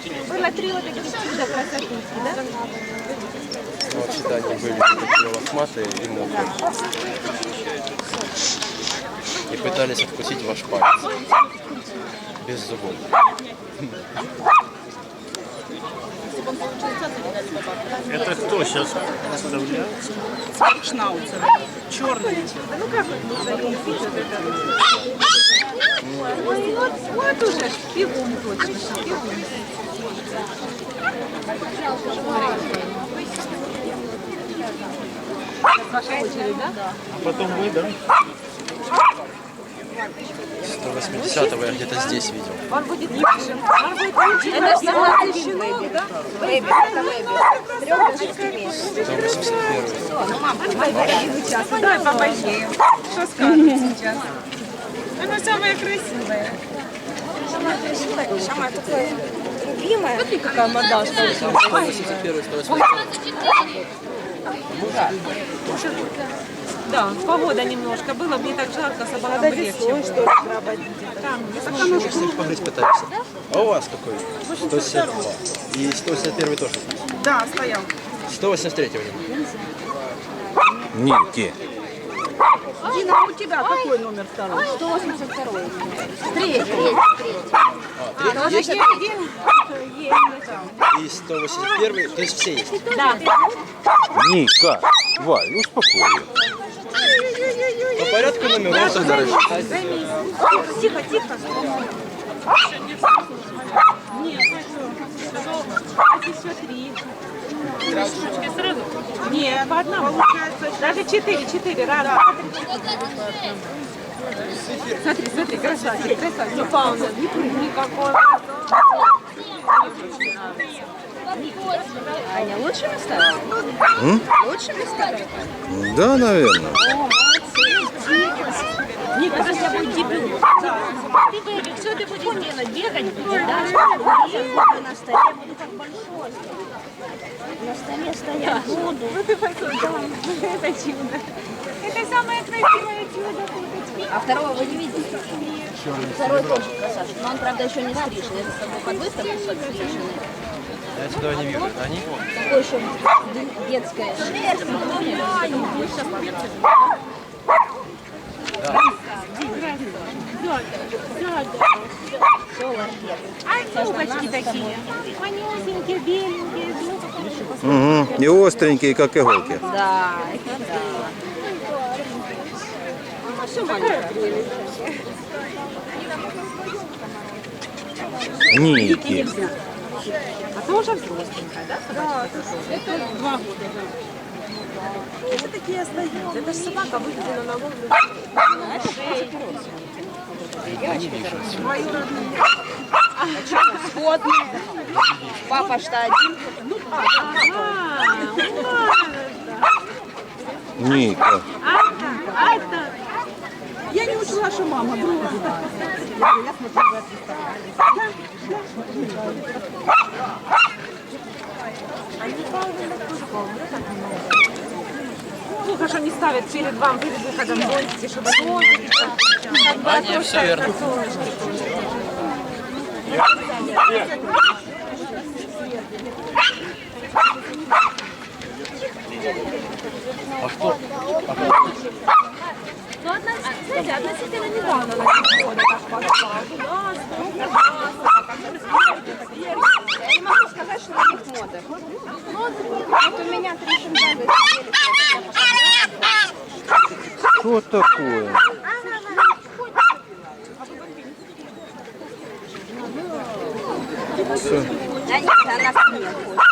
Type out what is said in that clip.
Было три вот таких чуда красотульки, да? Ну, вообще-то они были такие лохматые и мокрые. И пытались откусить ваш палец. Без зубов. Это кто сейчас представляет? Шнауцер. Черный. Ну как вот это вот? Ой, вот, вот уже пивун точно, пивун. Ваша очередь, да? А потом вы, да? 180-го я где-то здесь видел. Он будет лучшим. Он будет лучшим. Это же самый щенок, да? 181 Давай побольнее. Что скажешь сейчас? Она самая красивая. Самое такое любимое. Смотри, какая мордашка. 181 181 Да, погода немножко было, мне так жарко, собакам бы легче было. Там, Если погрызть пытаешься. А у вас какой? 162. И 181 тоже. Да, стоял. 183 у него. Ники. Дина, а у тебя какой номер второй? 182. А, третий есть? И 181, то есть все есть. Ника. Валь, успокой. По порядку номеров. Тихо, тихо. Нет, еще три. Три штучки сразу? Нет, по одному. Даже четыре, четыре. Раз, два, три, четыре. Смотри, смотри, красавчик, красавчик. Ну, Пауна, не прыгни какой. Аня, лучшими стали? Лучшими стали? Да, наверное. Ника, это у тебя будет дебют. Ты, Бэби, что ты будешь делать? Бегать будешь, да? Я на столе буду как большой. На столе стоять буду. Ну ты посмотри, это чудо. Это самое красивое чудо. А второго вы не видите? Второй тоже красавчик. Но он, правда, еще не стрижен. Я за собой под выставку подстриженный. Я сюда не вижу. Они? Такой еще детская шерсть. А зубочки такие. Манюсенькие, беленькие. Угу. И остренькие, как иголки. Да, это да. Все маленькая. Ники. А ты уже взросленькая, да? Да, это два года. Это такие остаются. Это же собака выведена на ловлю. Сходные. Папа что один. Ника. А? Я не учла, что мама. Плохо, что не ставят перед вам перед выходом зонтики, чтобы А, нет, все верно. А что? Ну, одна, знаете, относительно недавно на так пошла. Я не могу сказать, что на них мода. Вот у меня три шиндага Что такое? Да